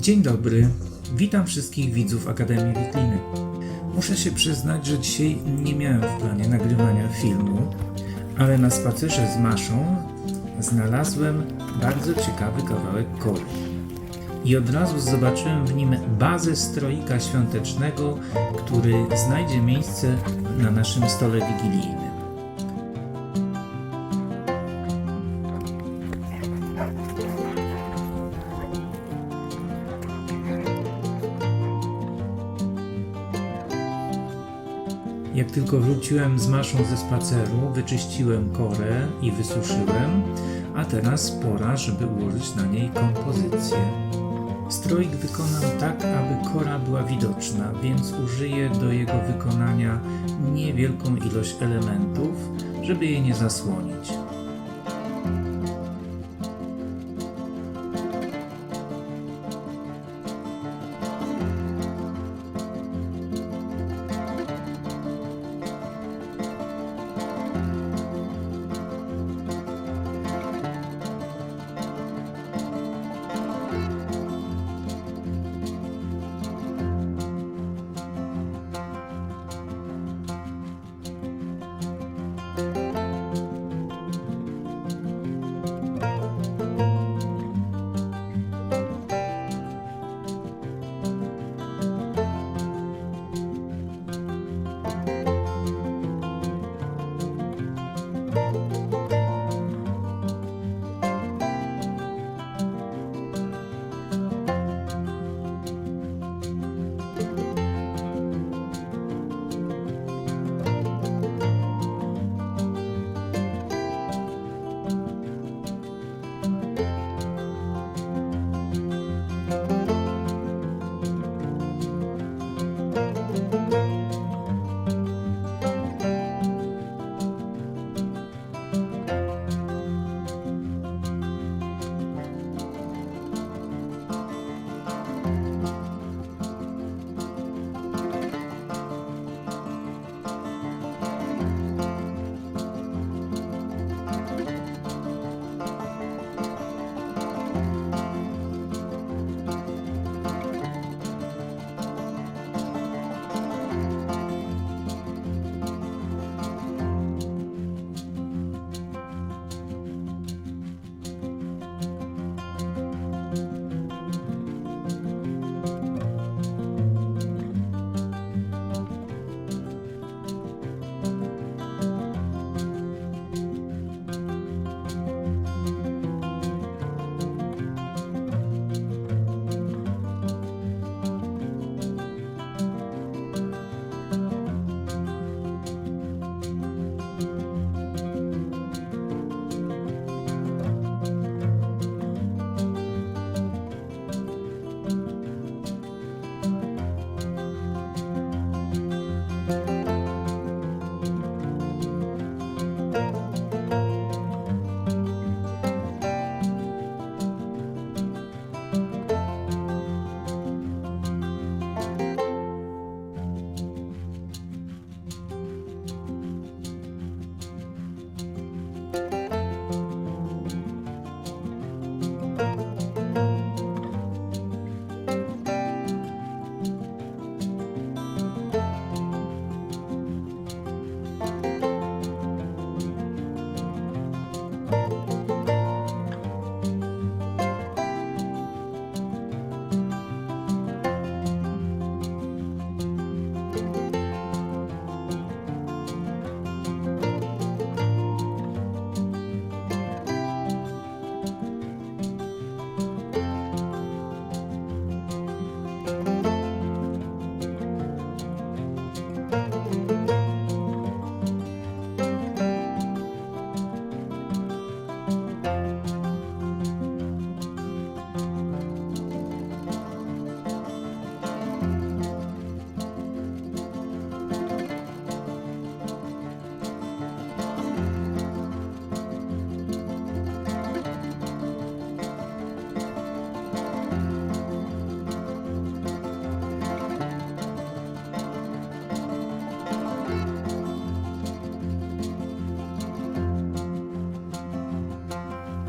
Dzień dobry, witam wszystkich widzów Akademii Wikliny. Muszę się przyznać, że dzisiaj nie miałem w planie nagrywania filmu, ale na spacerze z Maszą znalazłem bardzo ciekawy kawałek kory. I od razu zobaczyłem w nim bazę stroika świątecznego, który znajdzie miejsce na naszym stole wigilijnym. Jak tylko wróciłem z maszą ze spaceru, wyczyściłem korę i wysuszyłem, a teraz pora, żeby ułożyć na niej kompozycję. Stroik wykonam tak, aby kora była widoczna, więc użyję do jego wykonania niewielką ilość elementów, żeby jej nie zasłonić.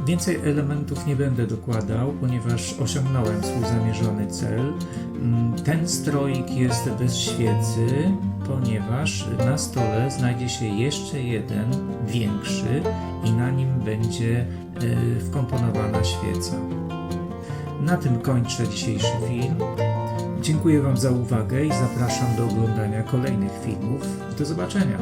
Więcej elementów nie będę dokładał, ponieważ osiągnąłem swój zamierzony cel. Mm, Ten stroik jest bez świecy, ponieważ na stole znajdzie się jeszcze jeden większy i na nim będzie e, wkomponowana świeca. Na tym kończę dzisiejszy film. Dziękuję Wam za uwagę i zapraszam do oglądania kolejnych filmów. Do zobaczenia.